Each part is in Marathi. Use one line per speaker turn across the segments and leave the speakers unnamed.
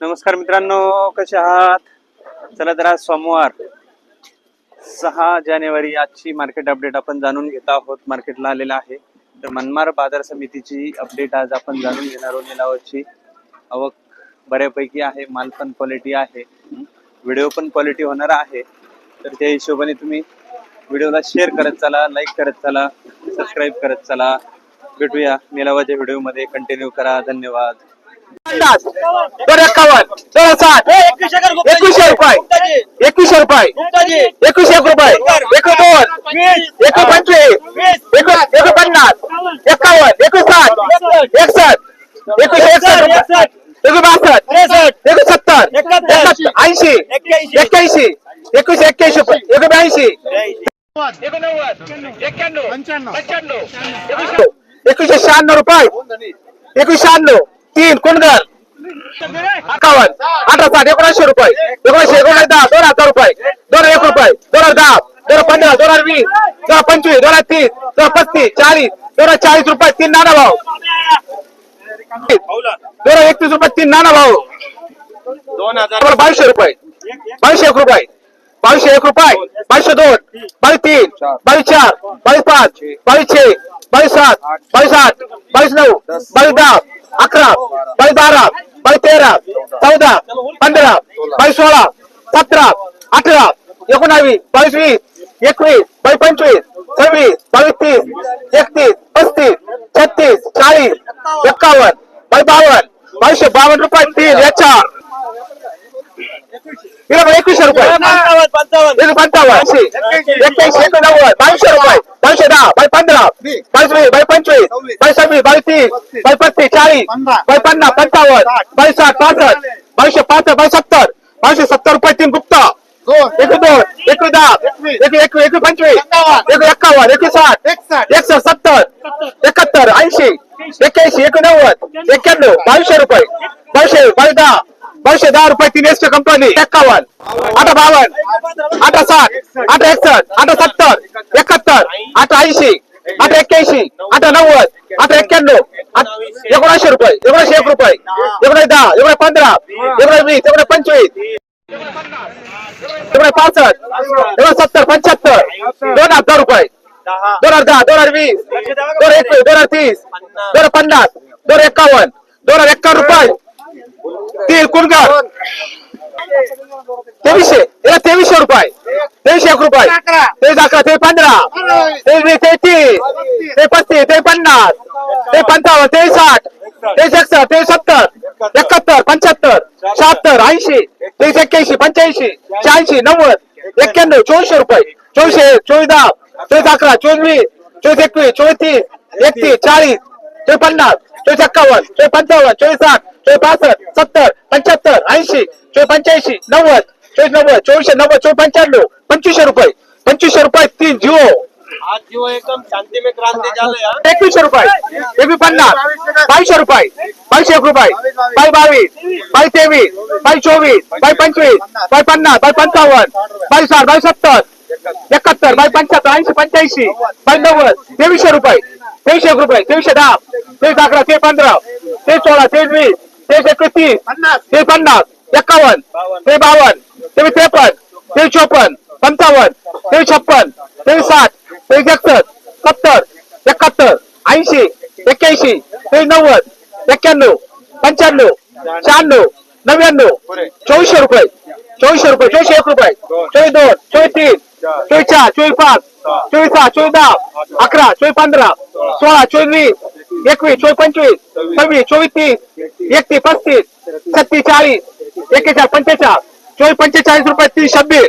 नमस्कार मित्रांनो कसे आहात? चला तर आज सोमवार सहा जानेवारी आजची मार्केट अपडेट आपण जाणून घेत आहोत. मार्केटला आलेला आहे. तर मनमार बाजार समितीची अपडेट आज आपण जाणून घेणार आहोत. निलावाची आवक बऱ्यापैकी आहे माल पण क्वालिटी आहे. व्हिडिओ पण क्वालिटी होणार आहे. तर त्या हिशोबाने तुम्ही व्हिडिओला शेअर करत चला लाईक करत चला सबस्क्राईब करत चला. भेटूया निलावाच्या व्हिडिओमध्ये कंटिन्यू करा. धन्यवाद.
पन्नास दोन एक्कावन्न दोन साठ. एकवीसशे रुपये. एकवीसशे रुपये. एकवीसशे एक रुपये. एक दोन एक पंचवीस एक एक पन्नास एक्कावन्न एकवीस साठ एकसष्ट. एकवीसशे एकसष्ट एक बासष्ट सत्तर ऐंशी. एक्क्याऐंशी. एकवीसशे एक्क्याऐंशी एक ब्याऐंशी एकवीसशे शहाण्णव रुपये. एकवीस शहाण्णव. तीन कुणगल अकावन्न अठरा साठ एकोणऐंशी रुपये एकोणीशे एकोणीस दहा दोन हजार रुपये दोन एक रुपये दोन हजार दहा दोन हजार पंधरा दोन हजार वीस दोन हजार पंचवीस दोन हजार तीस दोन हजार पस्तीस चाळीस दोन हजार चाळीस रुपये तीन नाना भाऊ दोन हजार एकतीस रुपये तीन नाना भाऊ
दोन हजार
बावीसशे रुपये बावीसशे एक रुपये बावीसशे एक रुपये बावीसशे दोन बावीस तीन बावीस चार बावीस पाच बावीस छे बावीस सात बावीस आठ बावीस नऊ बावीस दहा अकरा बाय बारा बाय तेरा चौदा पंधरा बाय सोळा सतरा अठरा एकोणावीस बावीस वीस एकवीस बाय पंचवीस सव्वीस बावीस तीस एकतीस पस्तीस छत्तीस चाळीस एक्कावन्न बाय बावन्न बावीसशे बावन्न रुपये तीन याच्या. एकवीसशे रुपये. एक पंचावन्न ऐंशी. एक्क्याऐंशी एकोणनव्वद बावीसशे रुपये. बावीसशे दहा बाई पंधरा बावीस वीस बाई पंचवीस बाई सव्वीस बावीस तीस बाई पस्तीस चाळीस बाई पन्नास पंचावन्न बाई साठ पासष्ट बावीसशे पासष्ट बाई सत्तर बावीसशे सत्तर रुपये तीन गुप्ता. एक दोन एक दहा एक एक एक पंचवीस एक एक्कावन्न एक साठ एकसष्ट सत्तर एकाहत्तर ऐंशी एक्क्याऐंशी एकोणनव्वद एक्क्याण्णव बावीसशे रुपये. बावीसशे बावीस दहा पैसे दहा रुपये तीन एस कंपनी एक्कावन्न. आठ बावन्न. आठ साठ. आठ एकसठ आठ सत्तर. एकाहत्तर. आठ ऐंशी. आठ एक्क्याऐंशी. आठ नव्वद. आठ एक्क्याण्णव. आठ- एकोणऐंशी रुपये. एकोणीशे एक रुपये. एकोणीस दहा. एकोणीस पंधरा. एकोणीस वीस. एकोणीस पंचवीस. एकोणीस पासष्ट. एकोणीस सत्तर. पंच्याहत्तर. दोन हजार रुपये. दोन हजार दहा. दोन हजार वीस. दोन एकवीस. दोन हजार तीस. दोन हजार पन्नास. दोन एक्कावन्न दोन हजार एक्कावन्न रुपये. कुणकर तेवीसशे. रुपये. तेवीसशे एक रुपये. तेवीस अकरा ते पंधरा. ते तीस. ते पस्तीस ते पन्नास. ते पंचावन्न ते साठ. तेवीस एकसष्ट तेवीस सत्तर. एकाहत्तर पंच्याहत्तर. शहात्तर ऐंशी. तेवीस एक्क्याऐंशी पंच्याऐंशी. शहाऐंशी नव्वद. एक्क्याण्णव चोवीसशे रुपये. चोवीसशे एक, चोवीस दहा. चोवीस अकरा चोवीस वीस. चोवीस एकवीस चोवीस तीस. एकतीस चाळीस. चोवीस पन्नास चोवीस एक्कावन्न चोवीस पंचावन्न चोवीस साठ चोवीस पासष्ट सत्तर पंच्याहत्तर ऐंशी चोवीस पंच्याऐंशी नव्वद चोवीस नव्वद चोवीसशे नव्वद चोवीस पंच्याण्णव पंचवीसशे रुपये पंचवीसशे रुपये तीन जिओ.
आज जो एकदम शांति में क्रांति झालं यार
एकवीसशे रुपये एकवीस पन्नास बावीसशे रुपये बावीसशे एक रुपये बाई बावीस बाई तेवीस बाई चोवीस बाई पंचवीस बाई पन्नास बाई पंचावन्न बाई साठ बाई सत्तर एकाहत्तर बाई पंच्याहत्तर ऐंशी पंच्याऐंशी बाई नव्वद तेवीसशे रुपये. तेवीसशे एक रुपये तेवीसशे दहा तेवीस अकरा ते पंधरा ते सोळा तेवीस वीस तेवीस एकवीस तीस ते पन्नास एक्कावन्न ते बावन्न तेवीस त्रेपन्न तेवीस चोपन्न पंचावन्न तेवीस छप्पन तेवीस साठ तेवीस एकसष्ट सत्तर एकाहत्तर ऐंशी एक्क्याऐंशी तेवीस नव्वद एक्क्याण्णव पंच्याण्णव शहाण्णव नव्याण्णव चोवीसशे रुपये चोवीसशे रुपये चोवीसशे एक रुपये चोवीस दोन चोवीस तीन चोवीस चार चोवीस पाच चोवीस सहा चोवीस दहा अकरा चोवीस पंधरा सोळा चोवीस वीस एकवीस चोवीस पंचवीस सव्वीस चोवीस तीस एकतीस पस्तीस छत्तीस चाळीस एक्केचाळीस पंचेचाळीस चोवीस पंचेचाळीस रुपये तीस छब्बीस.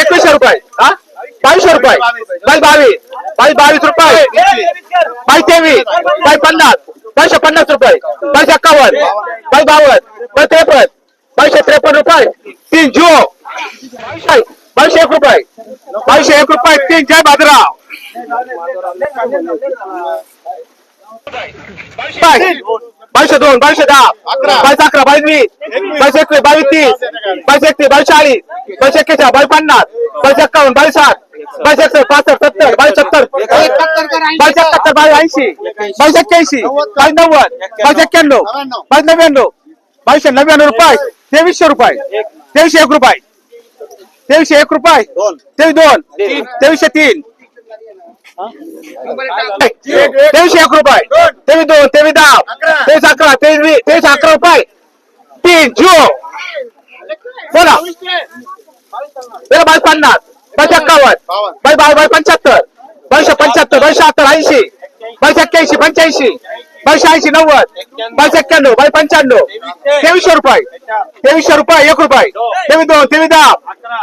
एकवीसशे रुपये हा? बावीसशे रुपये. बाई बावीस बाई बावीस रुपये. बाई तेवीस बाई पन्नास बावीसशे पन्नास रुपये. बावीसशे एक्कावन्न बाई बावन्न बाई त्रेपन्न बावीसशे त्रेपन्न रुपये. तीन जिओ बावीसशे एक रुपये बावीसशे एक रुपये तीन जय बाजराव बावीसशे दोन बावीसशे दहा बावीस अकरा बावीस वीस बावीस एकवीस बावीस तीस बावीस एकतीस बावीस चाळीस बावीस एक्केचाळीस बावीस पन्नास बावीस एक्कावन्न बावीस साठ बावीस एकसष्ट पासष्ट सत्तर बावीस सत्तर बावीस एकाहत्तर बावीस ऐंशी बावीस एक्क्याऐंशी बावीस नव्वद बावीस एक्क्याण्णव बावीस नव्याण्णव बावीसशे नव्याण्णव रुपये तेवीसशे रुपये तेवीसशे एक रुपये. तेवीसशे एक रुपये. तेवीस दोन. तेवीसशे तीन. तेवीसशे एक रुपये. तेवीस दोन तेवीस दहा. तेवीस अकरा तेवीस वीस तेवीस अकरा रुपये. तीन झिरो. बोला. तेरा बाय पन्नास. बाय एक्कावन्न. बाय बाय बाय पंच्याहत्तर. बायशे पंच्याहत्तर बाय शहात्तर ऐंशी. बाय सत्याऐंशी पंच्याऐंशी बाय शहाऐंशी नव्वद बाय एक्क्याण्णव बाय पंच्याण्णव. तेवीसशे रुपये. तेवीसशे रुपये एक रुपये. तेवीस दोन तेवीस दहा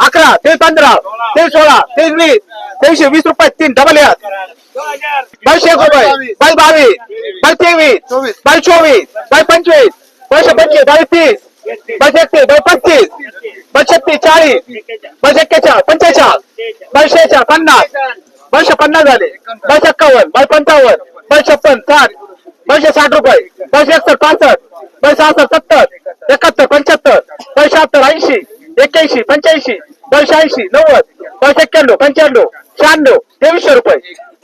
अकरा तेवीस पंधरा तेवीस सोळा तेवीस वीस तेवीसशे वीस रुपये तीन डबल एक बाईशे एक रुपये बाय बावीस बाय तेवीस बाय चोवीस बाय पंचवीस बायशे पंचवीस बाय तीस बाय एकतीस बाय पस्तीस बाय छत्तीस चाळीस बाय एक्केचाळीस पंचेचाळीस बाय पन्नास बायशे पन्नास झाले. बायशे एक्कावन्न बाय पंचावन्न बाय छप्पन साठ बायशे साठ रुपये बायशे एकसष्ट पासष्ट बाय सहासष्ट सत्तर एकाहत्तर पंच्याहत्तर बाय शहात्तर ऐंशी एक्क्याऐंशी पंच्याऐंशी बाय शहाऐंशी नव्वद बाय एक्क्याण्णव पंच्याण्णव शहाण्णव तेवीसशे रुपये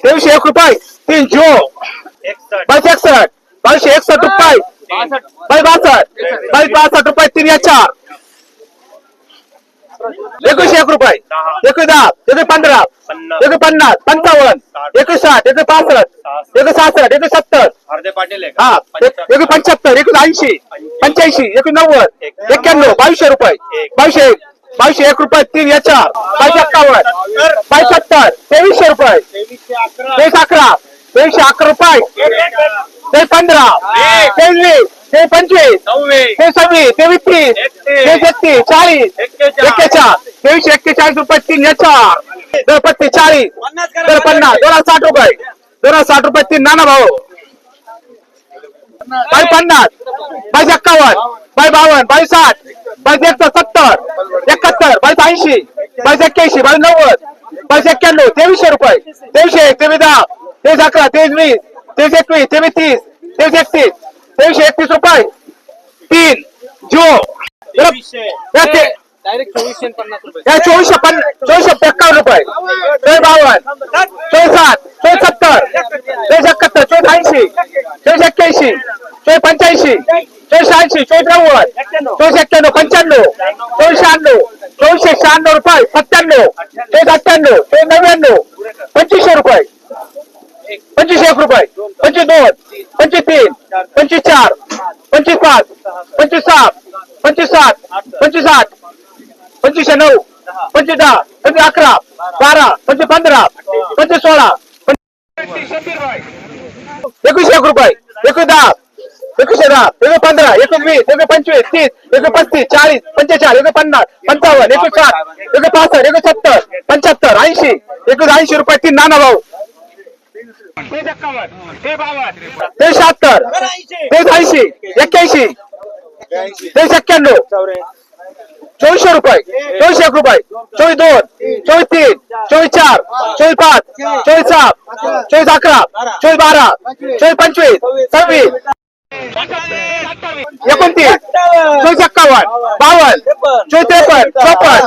तेवीसशे एक रुपये तीन झिरो बायशे एकसष्ट बायशे एकसष्ट रुपये बाय बासष्ट बाय बासष्ट रुपये तीन या चार. एकोणीशे एक रुपये. एकवीस दहा एकवीस पंधरा एकवीस पन्नास पंचावन्न. एकवीस साठ एकवीस पासष्ट. एकवीस सहासष्ट एकवीस सत्तर.
अर्धे पाटील
हा एकवीस पंच्याहत्तर एकवीस ऐंशी पंच्याऐंशी एकवीस नव्वद एक्क्याण्णव बावीसशे रुपये. बावीसशे बावीसशे एक रुपये तीन या चार. बावीस एक्कावन्न. बावीस सत्तर तेवीसशे रुपये. तेवीस अकरा. तेवीसशे अकरा. रुपये. ते पंधरा. तेवीस वीस ते पंचवीस ते सव्वीस तेवीस तीस तेवीस एकतीस चाळीस एक्केचाळीस तेवीसशे एक्केचाळीस रुपये तीन या चार दर पत्तीस चाळीस दर पन्नास दोन हजार साठ रुपये दोन हजार साठ रुपये तीन नाना भाऊ. बाय पन्नास बाय एक्कावन्न बाय बावन्न बाय साठ बाय एकशे सत्तर एकाहत्तर बाय ऐंशी बाय एक्क्याऐंशी बाय नव्वद बाय एक्क्याण्णव तेवीसशे रुपये तेवीसशे तेवीस दहा तेवीस अकरा तेवीस वीस तेवीस एकवीस तेवीस तीस तेवीस एकतीस तेवीसशे एकतीस रुपये. तीन जो
डायरेक्ट चोवीसशे पन्नास
चोवीसशे एक्कावन्न रुपये. चोवीस बावन्न चोवीस साठ चोवीस सत्तर चोवीस एकाहत्तर चोवीस ऐंशी चोवीस एक्क्याऐंशी. चोवीस पंच्याऐंशी. चोवीस ऐंशी चोवीस नव्वद चोवीस एक्क्याण्णव पंच्याण्णव. चोवीस शहाण्णव. चोवीसशे शहाण्णव रुपये सत्त्याण्णव. चोवीस अठ्ठ्याण्णव चोवीस नव्याण्णव. पंचवीसशे रुपये. पंचवीस एक रुपये. पंचवीस दोन. पंचवीस तीन. पंचवीस चार पंचवीस पाच पंचवीस सहा पंचवीस सात पंचवीस आठ पंचवीसशे नऊ पंचवीस दहा पंचवीस अकरा बारा पंचवीस पंधरा पंचवीस सोळा एकवीस एक रुपये एकवीस दहा एकवीसशे दहा एकवीस पंधरा एकवीस वीस एकवीस पंचवीस तीस एकवीस पस्तीस चाळीस पंचेचाळीस एकवीस पन्नास पंचावन्न एकवीस साठ एकवीस पासष्ट एकवीस सत्तर पंच्याहत्तर ऐंशी एकवीस ऐंशी रुपये तीन नाना भाऊ. ते शहात्तर तेच ऐंशी एक्क्याऐंशी एक्क्याण्णव चोवीसशे रुपये चोवीस एक रुपये चोवीस दोन चोवीस तीन चोवीस चार चोवीस पाच चोवीस सहा चोवीस अकरा चोवीस बारा चोवीस पंचवीस सव्वीस. एकोणतीस चोवीस एक्कावन्न बावन्न चोवीस त्रेपन्न चोपन्न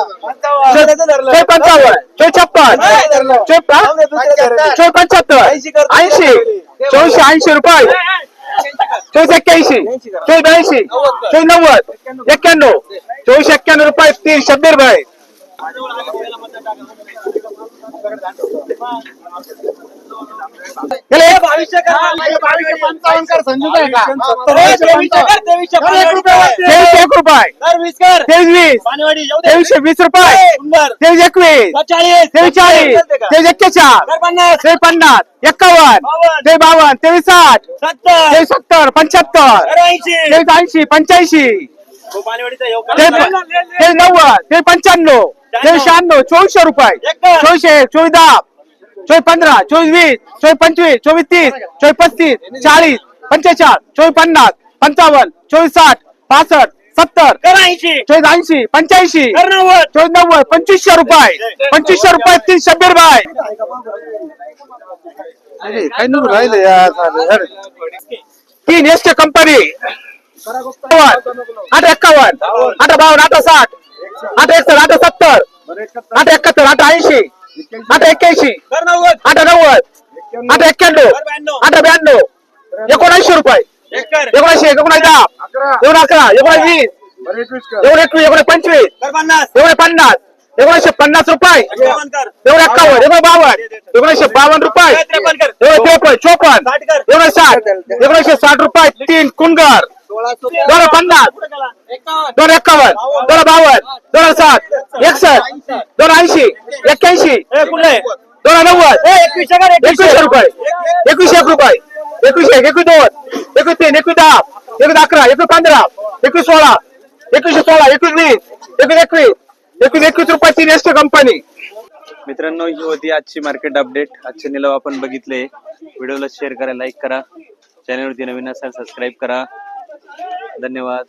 चोवीस पंचावन्न. चोवीस छप्पन चोवीस चोवीस पंच्याहत्तर ऐंशी चोवीसशे ऐंशी रुपये. चोवीस एक्क्याऐंशी. चोवीस ब्याऐंशी. चोवीस नव्वद. एक्क्याण्णव. चोवीस एक्क्याण्णव रुपये तीन शब्बीर भाई तेवीस एक रुपये. तेवीस. वीस तेवीसशे वीस रुपये. तेवीस एकवीस. तेवीस चाळीस. तेवीस एक्केचाळ तेवीस पन्नास. एक्कावन्न. तेवीस बावन्न. तेवीस साठ तेवीस सत्तर पंच्याहत्तर. तेवीस ऐंशी पंच्याऐंशी. तेवीस नव्वद. तेवीस पंच्याण्णव. तेवीस शहाण्णव. चोवीसशे रुपये. चोवीसशे चोवीस दहा. चोवीस पंधरा चोवीस वीस चोवीस पंचवीस चोवीस तीस चोवीस पस्तीस चाळीस पंचेचाळ चोवीस पन्नास पंचावन्न चोवीस साठ पासष्ट सत्तर चोवीस ऐंशी पंच्याऐंशी चोवीस नव्वद पंचवीसशे रुपये पंचवीसशे रुपये तीन शब्बीर भाई तीन एस टी कंपनी आठ एक्कावन्न आठ बावन्न आठ साठ आठ एकसष्ट आठ सत्तर आठ एकाहत्तर आठ ऐंशी. आठ एक्क्याऐंशी. आठ नव्वद. आठ एक्क्याण्णव. आठ ब्याण्णव. एकोणऐंशी रुपये. एकोणऐंशी एकोणऐंशी दहा. एकोण अकरा एकोणऐंशी एकोण एकवीस एकोण पंचवीस. एकोण पन्नास. एकोणीसशे पन्नास रुपये. एवढे एक्कावन्न एकोण बावन्न. एकोणीसशे बावन्न रुपये. एवढे त्रेपन्न चोपन्न. एवढे साठ एकोणीसशे साठ रुपये. तीन कुंगर. दोन पन्नास. दोन एक्कावन्न दोन बावन्न. दोन साठ. एकसष्ट. दोन ऐंशी. एक्क्याऐंशी. दोन नव्वद. एकवीसशे रुपये. एकवीसशे. एक रुपये. एकवीसशे एक एकवीस दोन. एकवीस तीन एकवीस दहा. एकवीस अकरा. एकवीस पंधरा. एकवीस सोळा. एकवीसशे सोळा. एकवीस वीस. एकवीस एकवीस. एकवीस एकवीस रुपयाची नेस्ट कंपनी
मित्रांनो ही होती आजची मार्केट अपडेट आजचे निलाव आपण बघितले. व्हिडिओला शेअर करा लाईक करा. चॅनलवरती नवीन असाल सबस्क्राईब करा. धन्यवाद.